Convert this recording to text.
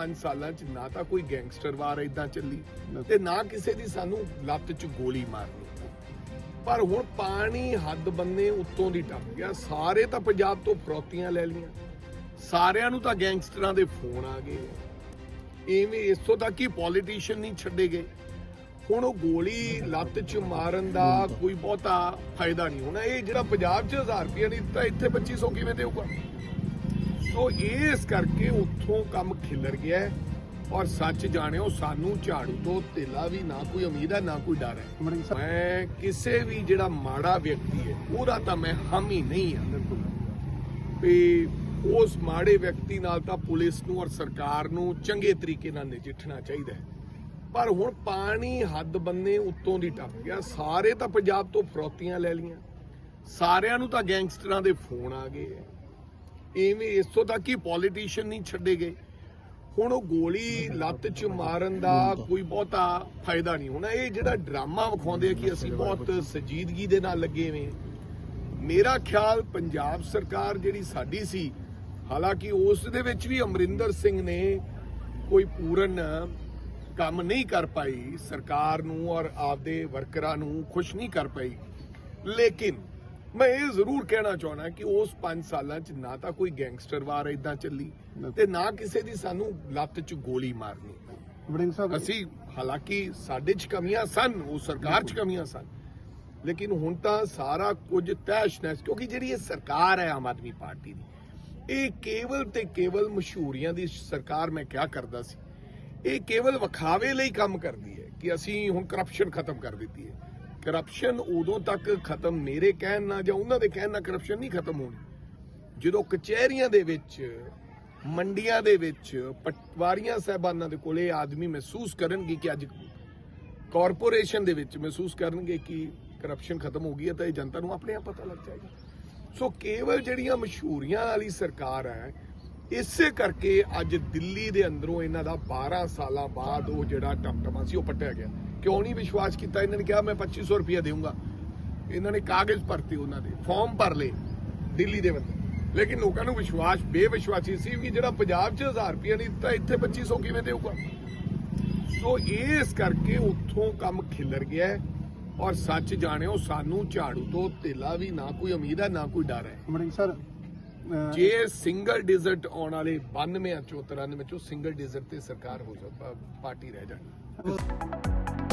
5 ਸਾਲਾਂ 'ਚ ਨਾ ਤਾਂ ਕੋਈ ਗੈਂਗਸਟਰ ਵਾਰ ਇਦਾਂ ਚੱਲੀ ਤੇ ਨਾ ਕਿਸੇ ਦੀ ਸਾਨੂੰ ਲੱਤ 'ਚ ਗੋਲੀ ਮਾਰਨੀ। ਪਰ ਹੁਣ ਪਾਣੀ ਹੱਦ ਬੰਨੇ ਉੱਤੋਂ ਦੀ ਟੱਪ ਗਿਆ। ਸਾਰੇ ਤਾਂ ਪੰਜਾਬ ਤੋਂ ਫਰੋਤੀਆਂ ਲੈ ਲੀਆਂ ਸਾਰਿਆਂ ਨੂੰ ਤਾਂ ਗੈਂਗਸਟਰਾਂ ਦੇ ਫੋਨ ਆ ਗਏ। ਐਵੇਂ ਇਸੋ ਤੱਕ ਕਿ ਪੋਲੀਟੀਸ਼ੀਅਨ ਨਹੀਂ ਛੱਡੇ ਗਏ। ਹੁਣ ਉਹ ਗੋਲੀ ਲੱਤ 'ਚ ਮਾਰਨ ਦਾ ਕੋਈ ਬਹੁਤਾ ਫਾਇਦਾ ਨਹੀਂ ਹੋਣਾ। ਇਹ ਜਿਹੜਾ ਪੰਜਾਬ 'ਚ 1000 ਰੁਪਏ ਨਹੀਂ ਤਾਂ ਇੱਥੇ 2500 ਕਿਵੇਂ ਦੇਊਗਾ? ਸੋ ਇਸ ਕਰਕੇ ਉੱਥੋਂ ਕੰਮ ਖਿਲਰ ਗਿਆ ਔਰ ਸੱਚ ਜਾਣਿਓ ਸਾਨੂੰ ਝਾੜੂ ਤੋਂ ਤੇਲਾ ਵੀ ਨਾ ਕੋਈ ਉਮੀਦ ਹੈ ਨਾ ਕੋਈ ਡਰ ਹੈ। ਮੈਂ ਕਿਸੇ ਵੀ ਜਿਹੜਾ ਮਾੜਾ ਵਿਅਕਤੀ ਹੈ ਉਹਦਾ ਤਾਂ ਮੈਂ ਹਾਮੀ ਨਹੀਂ ਹਾਂ। ਬਿਲਕੁਲ। ਵੀ ਉਸ ਮਾੜੇ ਵਿਅਕਤੀ ਨਾਲ ਤਾਂ ਪੁਲਿਸ ਨੂੰ ਔਰ ਸਰਕਾਰ ਨੂੰ ਚੰਗੇ ਤਰੀਕੇ ਨਾਲ ਨਜਿੱਠਣਾ ਚਾਹੀਦਾ ਹੈ। ਪਰ ਹੁਣ ਪਾਣੀ ਹੱਦ ਬੰਨੇ ਉੱਤੋਂ ਦੀ ਟੱਪ ਗਿਆ। ਸਾਰੇ ਤਾਂ ਪੰਜਾਬ ਤੋਂ ਫਰੋਤੀਆਂ ਲੈ ਲੀਆਂ ਸਾਰਿਆਂ ਨੂੰ ਤਾਂ ਗੈਂਗਸਟਰਾਂ ਦੇ ਫੋਨ ਆ ਗਏ। ਐਵੇਂ ਇਸੋ ਤੱਕ ਕਿ ਪੋਲੀਟੀਸ਼ੀਅਨ ਨਹੀਂ ਛੱਡੇ ਗਏ। ਹੁਣ ਉਹ ਗੋਲੀ ਲੱਤ 'ਚ ਮਾਰਨ ਦਾ ਕੋਈ ਬਹੁਤਾ ਫਾਇਦਾ ਨਹੀਂ। ਹੋਣਾ ਇਹ ਜਿਹੜਾ ਡਰਾਮਾ ਵਿਖਾਉਂਦੇ ਆ ਕਿ ਅਸੀਂ ਬਹੁਤ ਸੰਜੀਦਗੀ ਦੇ ਨਾਲ ਲੱਗੇ ਹੋਏ ਮੇਰਾ ਖਿਆਲ ਪੰਜਾਬ ਸਰਕਾਰ ਜਿਹੜੀ ਸਾਡੀ ਸੀ, ਹਾਲਾਂਕਿ ਉਸ ਦੇ ਵਿੱਚ ਵੀ ਅਮਰਿੰਦਰ ਸਿੰਘ ਨੇ ਕੋਈ ਪੂਰਨ ਕੰਮ ਨਹੀਂ ਕਰ ਪਾਈ। ਸਰਕਾਰ ਨੂੰ ਔਰ ਆਪਦੇ ਵਰਕਰਾਂ ਨੂੰ ਖੁਸ਼ ਨਹੀਂ ਕਰ ਪਾਈ। ਲੇਕਿਨ ਮੈਂ ਇਹ ਜ਼ਰੂਰ ਕਹਿਣਾ ਚਾਹਣਾ ਕਿ ਉਸ 5 ਸਾਲਾਂ 'ਚ ਨਾ ਤਾਂ ਕੋਈ ਗੈਂਗਸਟਰ ਵਾਰ ਇਦਾਂ ਚੱਲੀ ਤੇ ਨਾ ਕਿਸੇ ਦੀ ਸਾਨੂੰ ਲੱਤ 'ਚ ਗੋਲੀ ਮਾਰਨੀ ਅਮਰਿੰਦਰ ਸਾਹਿਬ ਅਸੀਂ ਹਾਲਾਂਕਿ ਸਾਡੇ 'ਚ ਕਮੀਆਂ ਸਨ ਉਹ ਸਰਕਾਰ 'ਚ ਕਮੀਆਂ ਸਨ। ਲੇਕਿਨ ਹੁਣ ਤਾਂ ਸਾਰਾ ਕੁਝ ਤੈਸ਼ ਨੈਸ਼ ਕਿਉਂਕਿ ਜਿਹੜੀ ਇਹ ਸਰਕਾਰ ਹੈ ਆਮ ਆਦਮੀ ਪਾਰਟੀ ਦੀ ਇਹ ਕੇਵਲ ਤੇ ਕੇਵਲ ਮਸ਼ਹੂਰੀਆਂ ਦੀ ਸਰਕਾਰ ਮੈਂ ਕਿਹਾ ਕਰਦਾ ਸੀ। ਇਹ ਕੇਵਲ ਵਿਖਾਵੇ ਲਈ ਕੰਮ ਕਰਦੀ ਹੈ ਕਿ ਅਸੀਂ ਹੁਣ ਕਰਪਸ਼ਨ ਖਤਮ ਕਰ ਦਿੱਤੀ ਹੈ। ਕਰਪਸ਼ਨ ਉਦੋਂ ਤੱਕ ਖਤਮ ਮੇਰੇ ਕਹਿਣ ਨਾਲ ਜਾਂ ਉਹਨਾਂ ਦੇ ਕਹਿਣ ਨਾਲ ਕਰਪਸ਼ਨ ਨਹੀਂ ਖਤਮ ਹੋਣੀ। ਜਦੋਂ ਕਚਹਿਰੀਆਂ ਦੇ ਵਿੱਚ, ਮੰਡੀਆਂ ਦੇ ਵਿੱਚ ਪਟਵਾਰੀਆਂ ਸਾਹਿਬਾਨਾਂ ਦੇ ਕੋਲੇ ਇਹ ਆਦਮੀ ਮਹਿਸੂਸ ਕਰਨਗੇ ਕਿ ਅੱਜ ਕਾਰਪੋਰੇਸ਼ਨ ਦੇ ਵਿੱਚ ਮਹਿਸੂਸ ਕਰਨਗੇ ਕਿ ਕਰਪਸ਼ਨ ਖਤਮ ਹੋ ਗਈ ਹੈ ਤਾਂ ਇਹ ਜਨਤਾ ਨੂੰ ਆਪਣੇ ਆਪ ਪਤਾ ਲੱਗ ਜਾਏਗਾ। ਸੋ ਕੇਵਲ ਜਿਹੜੀਆਂ ਮਸ਼ਹੂਰੀਆਂ ਵਾਲੀ ਸਰਕਾਰ ਹੈ ਇਸੇ ਕਰਕੇ ਅੱਜ ਦਿੱਲੀ ਦੇ ਅੰਦਰੋਂ ਇਹਨਾਂ ਦਾ 12 ਸਾਲਾਂ ਬਾਅਦ ਉਹ ਜਿਹੜਾ ਟਮਟਮਾ ਸੀ, ਉਹ ਪੱਟਿਆ ਗਿਆ। ਕਿਉਂ ਨਹੀਂ ਵਿਸ਼ਵਾਸ ਕੀਤਾ? ਇਹਨਾਂ ਨੇ ਕਿਹਾ, ਮੈਂ 2500 ਰੁਪਇਆ ਦੇਵਾਂਗਾ ਇਹਨਾਂ ਨੇ ਕਾਗਜ਼ ਭਰਤੇ ਉਹਨਾਂ ਦੇ ਫਾਰਮ ਭਰ ਲਏ ਦਿੱਲੀ ਦੇ ਬੰਦੇ। ਲੇਕਿਨ ਲੋਕਾਂ ਨੂੰ ਵਿਸ਼ਵਾਸ, ਬੇਵਿਸ਼ਵਾਸੀ ਸੀ ਕਿ ਜਿਹੜਾ ਪੰਜਾਬ 'ਚ 1000 ਰੁਪਇਆ ਨਹੀਂ ਦਿੱਤਾ, ਇੱਥੇ 2500 ਕਿਵੇਂ ਦੇਊਗਾ? ਸੋ ਇਸ ਕਰਕੇ ਉੱਥੋਂ ਕੰਮ ਖਿਲਰ ਗਿਆ ਔਰ ਸੱਚ ਜਾਣਿਓ, ਸਾਨੂੰ ਝਾੜੂ ਤੋਂ ਤੇਲਾ ਵੀ ਨਾ ਕੋਈ ਉਮੀਦ ਹੈ, ਨਾ ਕੋਈ ਡਰ ਹੈ। ਅਮਰਿੰਦਰ ਸਾਹਿਬ ਜੇ ਸਿੰਗਲ ਡਿਜ਼ਟ ਆਉਣ ਵਾਲੇ 92 ਚੋਂ 93 ਚੋਂ ਸਿੰਗਲ ਡਿਜ਼ਟ ਤੇ ਸਰਕਾਰ ਹੋ ਜਾ ਪਾਰਟੀ ਰਹਿ ਜਾਣੀ।